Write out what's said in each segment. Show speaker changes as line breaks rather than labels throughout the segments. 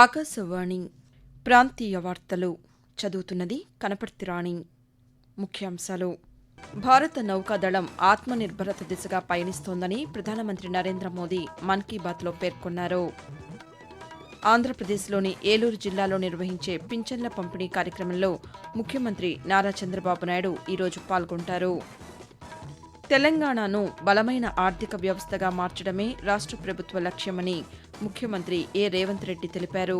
ఆకాశవాణి ప్రాంతీయ వార్తలు చదువుతున్నది కనపర్తి రాణి ముఖ్యాంశాలు భారత నౌకాదళం ఆత్మనిర్భరత దిశగా పయనిస్తోందని ప్రధానమంత్రి నరేంద్ర మోదీ మన్ కీ బాత్లో పేర్కొన్నారు ఆంధ్రప్రదేశ్లోని ఏలూరు జిల్లాలో నిర్వహించే పింఛన్ల పంపిణీ కార్యక్రమంలో ముఖ్యమంత్రి నారా చంద్రబాబు నాయుడు ఈరోజు పాల్గొంటారు తెలంగాణను బలమైన ఆర్థిక వ్యవస్థగా మార్చడమే రాష్ట ప్రభుత్వ లక్ష్యమని ముఖ్యమంత్రి ఏ రేవంత్ రెడ్డి తెలిపారు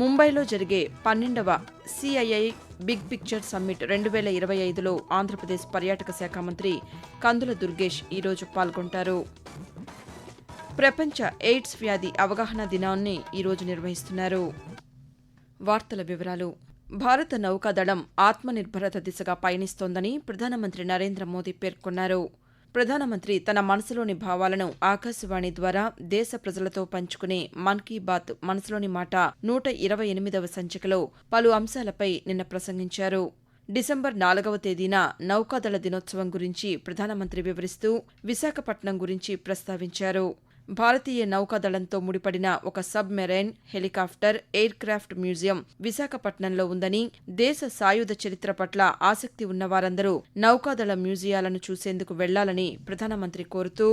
ముంబైలో జరిగే పన్నెండవ సిఐఐ బిగ్ పిక్చర్ సమ్మిట్ రెండు వేల ఇరవై ఐదులో ఆంధ్రప్రదేశ్ పర్యాటక శాఖ మంత్రి కందుల దుర్గేష్ ఈరోజు పాల్గొంటారు ప్రపంచ ఎయిడ్స్ వ్యాధి అవగాహన దినాన్ని ఈరోజు నిర్వహిస్తున్నారు వార్తల వివరాలు భారత నౌకాదళం ఆత్మనిర్భరత దిశగా పయనిస్తోందని ప్రధానమంత్రి నరేంద్ర మోదీ పేర్కొన్నారు ప్రధానమంత్రి తన మనసులోని భావాలను ఆకాశవాణి ద్వారా దేశ ప్రజలతో పంచుకునే మన్ కీ బాత్ మనసులోని మాట నూట ఇరవై ఎనిమిదవ సంచికలో పలు అంశాలపై నిన్న ప్రసంగించారు డిసెంబర్ నాలుగవ తేదీన నౌకాదళ దినోత్సవం గురించి ప్రధానమంత్రి వివరిస్తూ విశాఖపట్నం గురించి ప్రస్తావించారు భారతీయ నౌకాదళంతో ముడిపడిన ఒక submarine helicopter aircraft museum విశాఖపట్నంలో ఉందని దేశ సాయుధ చరిత్ర పట్ల ఆసక్తి ఉన్నవారందరూ నౌకాదళ మ్యూజియాలను చూసేందుకు వెళ్లాలని ప్రధానమంత్రి కోరుతూ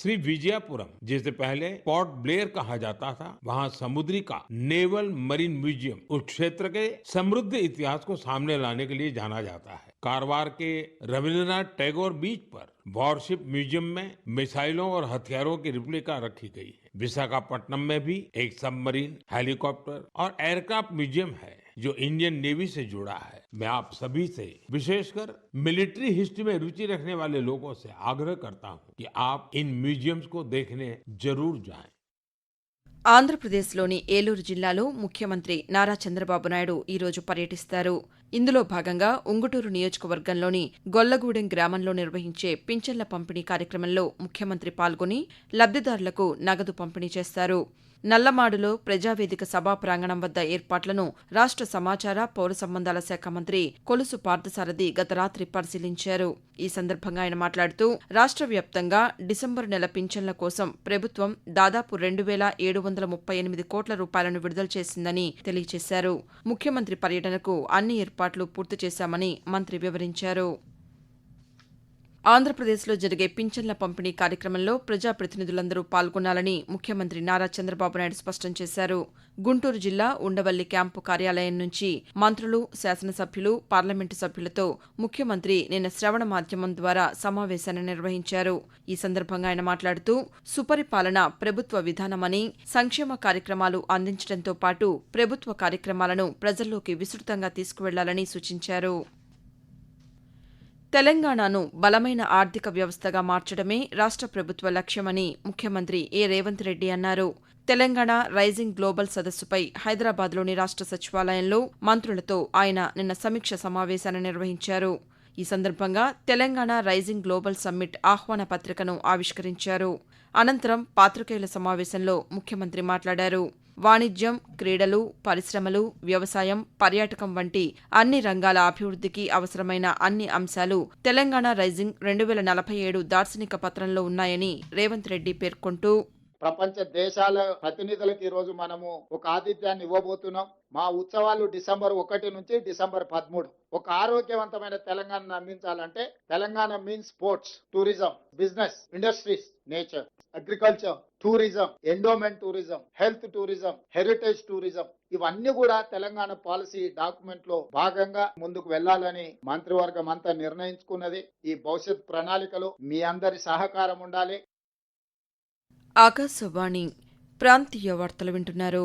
శ్రీ విజయాపురం జిసె పహలే పోర్ట్ ब्लेयर కహా జాతా था వహా సముద్రీ కా నేవల్ మరీన్ మ్యూజియం ఉస్ క్షేత్ర కే సమృద్ధ ఇతిహాస్ కో సామ్నే లానే కే లియే జానా जाता హై कारवार के रविन्द्रनाथ टैगोर बीच पर वॉरशिप म्यूजियम में मिसाइलों और हथियारों की रिप्लिका रखी गई है विशाखापट्टनम में भी एक सबमरीन हेलीकॉप्टर और एयरक्राफ्ट म्यूजियम है जो इंडियन नेवी से जुड़ा है मैं आप सभी से विशेषकर मिलिट्री हिस्ट्री में रुचि रखने वाले लोगों से आग्रह करता हूँ कि आप इन म्यूजियम्स को देखने जरूर जाएं। ఆంధ్రప్రదేశ్లోని ఏలూరు జిల్లాలో ముఖ్యమంత్రి నారా చంద్రబాబు నాయుడు ఈరోజు పర్యటిస్తారు ఇందులో భాగంగా ఉంగుటూరు నియోజకవర్గంలోని గొల్లగూడెం గ్రామంలో నిర్వహించే పింఛన్ల పంపిణీ కార్యక్రమంలో ముఖ్యమంత్రి పాల్గొని లబ్దిదారులకు నగదు పంపిణీ చేస్తారు నల్లమాడులో ప్రజావేదిక సభా ప్రాంగణం వద్ద ఏర్పాట్లను రాష్ట సమాచార పౌర సంబంధాల శాఖ మంత్రి కొలుసు పార్థసారథి గత రాత్రి పరిశీలించారు ఈ సందర్భంగా ఆయన మాట్లాడుతూ రాష్ట వ్యాప్తంగా డిసెంబరు నెల పింఛన్ల కోసం ప్రభుత్వం దాదాపు రెండు వేల ఏడు వందల ముప్పై ఎనిమిది కోట్ల రూపాయలను విడుదల చేసిందని తెలియజేశారు ముఖ్యమంత్రి పర్యటనకు అన్ని ఏర్పాట్లు పూర్తి చేశామని మంత్రి వివరించారు ఆంధ్రప్రదేశ్లో జరిగే పింఛన్ల పంపిణీ కార్యక్రమంలో ప్రజాప్రతినిధులందరూ పాల్గొనాలని ముఖ్యమంత్రి నారా చంద్రబాబు నాయుడు స్పష్టం చేశారు గుంటూరు జిల్లా ఉండవల్లి క్యాంపు కార్యాలయం నుంచి మంత్రులు శాసనసభ్యులు పార్లమెంటు సభ్యులతో ముఖ్యమంత్రి నిన్న శ్రవణ మాధ్యమం ద్వారా సమావేశాన్ని నిర్వహించారు ఈ సందర్భంగా ఆయన మాట్లాడుతూ సుపరిపాలన ప్రభుత్వ విధానమని సంక్షేమ కార్యక్రమాలు అందించడంతో పాటు ప్రభుత్వ కార్యక్రమాలను ప్రజల్లోకి విస్తృతంగా తీసుకువెళ్లాలని సూచించారు తెలంగాణను బలమైన ఆర్థిక వ్యవస్థగా మార్చడమే రాష్ట ప్రభుత్వ లక్ష్యమని ముఖ్యమంత్రి ఏ రేవంత్ రెడ్డి అన్నారు తెలంగాణ రైజింగ్ గ్లోబల్ సదస్సుపై హైదరాబాద్లోని రాష్ట సచివాలయంలో మంత్రులతో ఆయన నిన్న సమీక్ష సమావేశాన్ని నిర్వహించారు ఈ సందర్భంగా తెలంగాణ రైజింగ్ గ్లోబల్ సమ్మిట్ ఆహ్వాన పత్రికను ఆవిష్కరించారు అనంతరం పాతికేయుల సమావేశంలో ముఖ్యమంత్రి మాట్లాడారు వాణిజ్యం క్రీడలు పరిశ్రమలు వ్యవసాయం పర్యాటకం వంటి అన్ని రంగాల అభివృద్దికి అవసరమైన అన్ని అంశాలు తెలంగాణ రైజింగ్ రెండు వేల నలభై ఏడు దార్శనిక పత్రంలో ఉన్నాయని రేవంత్ రెడ్డి పేర్కొంటూ ప్రపంచ దేశాల ప్రతినిధులకు ఈరోజు మనము ఒక ఆతిథ్యాన్ని ఇవ్వబోతున్నాం మా ఉత్సవాలు డిసెంబర్ ఒకటి నుంచి డిసెంబర్ పదమూడు ఒక ఆరోగ్యవంతమైన తెలంగాణను అందించాలంటే Telangana means sports tourism business industries nature agriculture tourism endowment tourism health tourism heritage tourism ఇవన్నీ కూడా తెలంగాణ పాలసీ డాక్యుమెంట్ లో భాగంగా ముందుకు వెళ్లాలని మంత్రివర్గం అంతా నిర్ణయించుకున్నది ఈ భవిష్యత్ ప్రణాళికలో మీ అందరి సహకారం ఉండాలి ఆకాశవాణి ప్రాంతీయ వార్తలు వింటున్నారు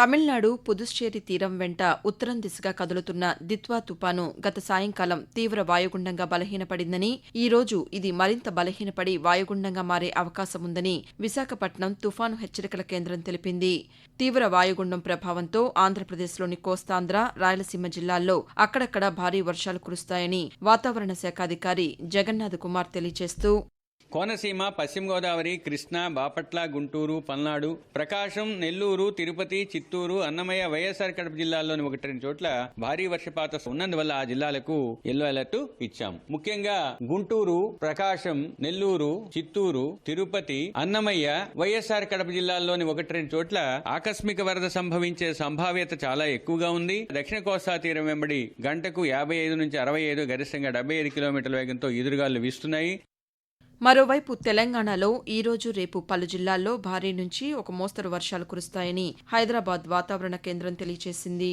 తమిళనాడు పుదుచ్చేరి తీరం వెంట ఉత్తరం దిశగా కదులుతున్న దిత్వా తుపాను గత సాయంకాలం తీవ్ర వాయుగుండంగా బలహీనపడిందని ఈ రోజు ఇది మరింత బలహీనపడి వాయుగుండంగా మారే అవకాశం ఉందని విశాఖపట్నం తుఫాను హెచ్చరికల కేంద్రం తెలిపింది తీవ్ర వాయుగుండం ప్రభావంతో ఆంధ్రప్రదేశ్లోని కోస్తాంధ్ర రాయలసీమ జిల్లాల్లో అక్కడక్కడ భారీ వర్షాలు కురుస్తాయని వాతావరణ శాఖ అధికారి జగన్నాథ్ కుమార్ తెలియజేస్తూ కోనసీమ పశ్చిమ గోదావరి కృష్ణా బాపట్ల గుంటూరు పల్నాడు ప్రకాశం నెల్లూరు తిరుపతి చిత్తూరు అన్నమయ్య వైఎస్ఆర్ కడప జిల్లాల్లోని ఒకటి రెండు చోట్ల భారీ వర్షపాత ఉన్నందువల్ల ఆ జిల్లాలకు ఎల్లో అలర్ట్ ఇచ్చాం ముఖ్యంగా గుంటూరు ప్రకాశం నెల్లూరు చిత్తూరు తిరుపతి అన్నమయ్య వైఎస్ఆర్ కడప జిల్లాల్లోని ఒకటి రెండు చోట్ల ఆకస్మిక వరద సంభవించే సంభావ్యత చాలా ఎక్కువగా ఉంది దక్షిణ కోస్తా తీరం వెంబడి గంటకు యాభై ఐదు నుంచి అరవై ఐదు గరిష్టంగా డెబ్బై ఐదు కిలోమీటర్ల వేగంతో ఎదురుగాలు వీస్తున్నాయి మరోవైపు తెలంగాణలో ఈరోజు రేపు పలు జిల్లాల్లో భారీ నుంచి ఒక మోస్తరు వర్షాలు కురుస్తాయని హైదరాబాద్ వాతావరణ కేంద్రం తెలియజేసింది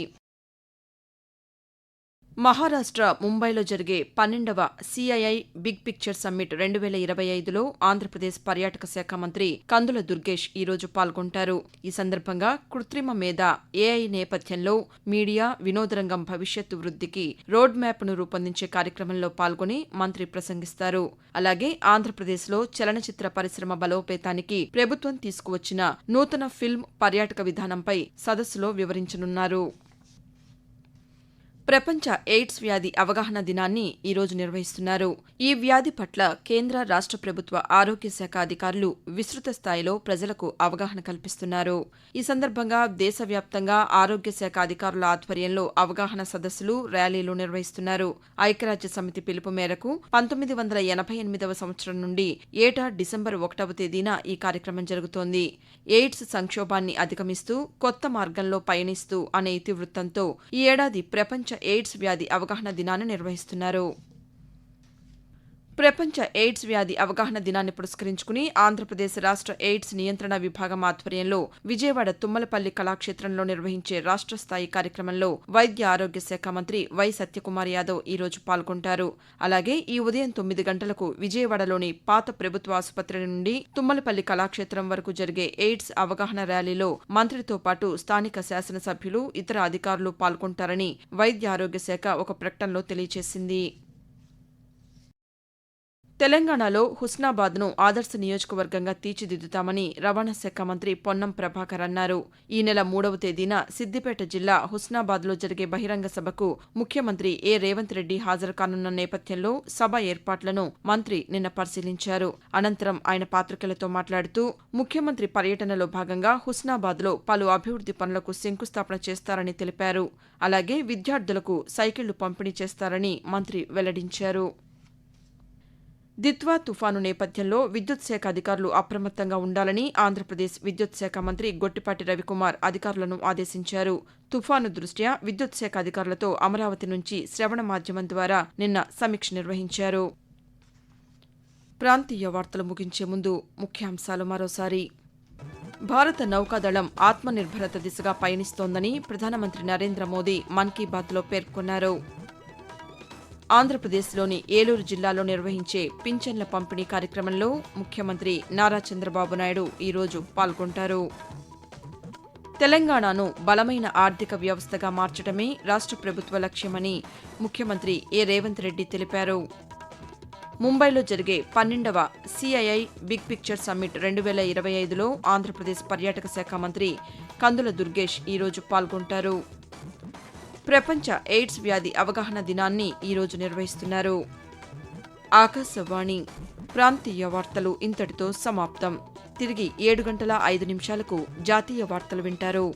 మహారాష్ట్ర ముంబైలో జరిగే పన్నెండవ సిఐఐ బిగ్ పిక్చర్ సమ్మిట్ రెండు వేల ఇరవై ఐదులో ఆంధ్రప్రదేశ్ పర్యాటక శాఖ మంత్రి కందుల దుర్గేష్ ఈరోజు పాల్గొంటారు ఈ సందర్భంగా కృత్రిమ మీద ఏఐ నేపథ్యంలో మీడియా వినోదరంగం భవిష్యత్తు వృద్ధికి రోడ్ మ్యాప్ను రూపొందించే కార్యక్రమంలో పాల్గొని మంత్రి ప్రసంగిస్తారు అలాగే ఆంధ్రప్రదేశ్లో చలనచిత్ర పరిశ్రమ బలోపేతానికి ప్రభుత్వం తీసుకువచ్చిన నూతన ఫిల్మ్ పర్యాటక విధానంపై సదస్సులో వివరించనున్నారు ప్రపంచ ఎయిడ్స్ వ్యాధి అవగాహన దినాన్ని ఈరోజు నిర్వహిస్తున్నారు ఈ వ్యాధి పట్ల కేంద్ర రాష్ట్ర ప్రభుత్వ ఆరోగ్య శాఖ అధికారులు విస్తృత స్థాయిలో ప్రజలకు అవగాహన కల్పిస్తున్నారు ఈ సందర్భంగా దేశవ్యాప్తంగా ఆరోగ్య శాఖ అధికారుల ఆధ్వర్యంలో అవగాహన సదస్సులు ర్యాలీలు నిర్వహిస్తున్నారు ఐక్యరాజ్య సమితి పిలుపు మేరకు పంతొమ్మిది వందల ఎనభై ఎనిమిదవ సంవత్సరం నుండి ఏటా డిసెంబర్ ఒకటవ తేదీన ఈ కార్యక్రమం జరుగుతోంది ఎయిడ్స్ సంక్షోభాన్ని అధిగమిస్తూ కొత్త మార్గంలో పయనిస్తూ అనే ఇతివృత్తంతో ఈ ఏడాది ప్రపంచ ఎయిడ్స్ వ్యాధి అవగాహన దినాన్ని నిర్వహిస్తున్నారు ప్రపంచ ఎయిడ్స్ వ్యాధి అవగాహన దినాన్ని పురస్కరించుకుని ఆంధ్రప్రదేశ్ రాష్ట్ర ఎయిడ్స్ నియంత్రణ విభాగం ఆధ్వర్యంలో విజయవాడ తుమ్మలపల్లి కళాక్షేత్రంలో నిర్వహించే రాష్ట్ర స్థాయి కార్యక్రమంలో వైద్య ఆరోగ్య శాఖ మంత్రి వై సత్యకుమార్ యాదవ్ ఈ రోజు పాల్గొంటారు అలాగే ఈ ఉదయం తొమ్మిది గంటలకు విజయవాడలోని పాత ప్రభుత్వ ఆసుపత్రి నుండి తుమ్మలపల్లి కళాక్షేత్రం వరకు జరిగే ఎయిడ్స్ అవగాహన ర్యాలీలో మంత్రితో పాటు స్థానిక శాసనసభ్యులు ఇతర అధికారులు పాల్గొంటారని వైద్య ఆరోగ్య శాఖ ఒక ప్రకటనలో తెలియజేసింది తెలంగాణలో హుస్నాబాద్ను ఆదర్శ నియోజకవర్గంగా తీర్చిదిద్దుతామని రవాణా శాఖ మంత్రి పొన్నం ప్రభాకర్ అన్నారు ఈ నెల మూడవ తేదీన సిద్దిపేట జిల్లా హుస్నాబాద్లో జరిగే బహిరంగ సభకు ముఖ్యమంత్రి ఏ రేవంత్ రెడ్డి హాజరు కానున్న నేపథ్యంలో సభ ఏర్పాట్లను మంత్రి నిన్న పరిశీలించారు అనంతరం ఆయన పాత్రికలతో మాట్లాడుతూ ముఖ్యమంత్రి పర్యటనలో భాగంగా హుస్నాబాద్లో పలు అభివృద్ది పనులకు శంకుస్థాపన చేస్తారని తెలిపారు అలాగే విద్యార్థులకు సైకిళ్లు పంపిణీ చేస్తారని మంత్రి వెల్లడించారు దిత్వా తుఫాను నేపథ్యంలో విద్యుత్ శాఖ అధికారులు అప్రమత్తంగా ఉండాలని ఆంధ్రప్రదేశ్ విద్యుత్ శాఖ మంత్రి గొట్టిపాటి రవికుమార్ అధికారులను ఆదేశించారు తుఫాను దృష్ట్యా విద్యుత్ శాఖ అధికారులతో అమరావతి నుంచి శ్రవణ మాధ్యమం ద్వారా నిన్న సమీక్ష నిర్వహించారు ప్రాంతీయ వార్తలు ముగించే ముందు ముఖ్యాంశాలు మరోసారి భారత నౌకాదళం ఆత్మనిర్భరత దిశగా పయనిస్తోందని ప్రధానమంత్రి నరేంద్ర మోదీ మన్ కీ బాత్లో పేర్కొన్నారు ఆంధ్రప్రదేశ్లోని ఏలూరు జిల్లాలో నిర్వహించే పింఛన్ల పంపిణీ కార్యక్రమంలో ముఖ్యమంత్రి నారా చంద్రబాబు నాయుడు ఈరోజు పాల్గొంటారు తెలంగాణను బలమైన ఆర్థిక వ్యవస్థగా మార్చడమే రాష్ట ప్రభుత్వ లక్ష్యమని ముఖ్యమంత్రి ఏ రేవంత్ రెడ్డి తెలిపారు ముంబైలో జరిగే పన్నెండవ సిఐఐ బిగ్ పిక్చర్ సమ్మిట్ రెండు వేల ఇరవై ఐదులో ఆంధ్రప్రదేశ్ పర్యాటక శాఖ మంత్రి కందుల దుర్గేష్ ఈరోజు పాల్గొంటారు ప్రపంచ ఎయిడ్స్ వ్యాధి అవగాహన దినాన్ని ఈరోజు నిర్వహిస్తున్నారు ఆకాశవాణి ప్రాంతీయ వార్తలు ఇంతటితో సమాప్తం తిరిగి ఏడు గంటల ఐదు నిమిషాలకు జాతీయ వార్తలు వింటారు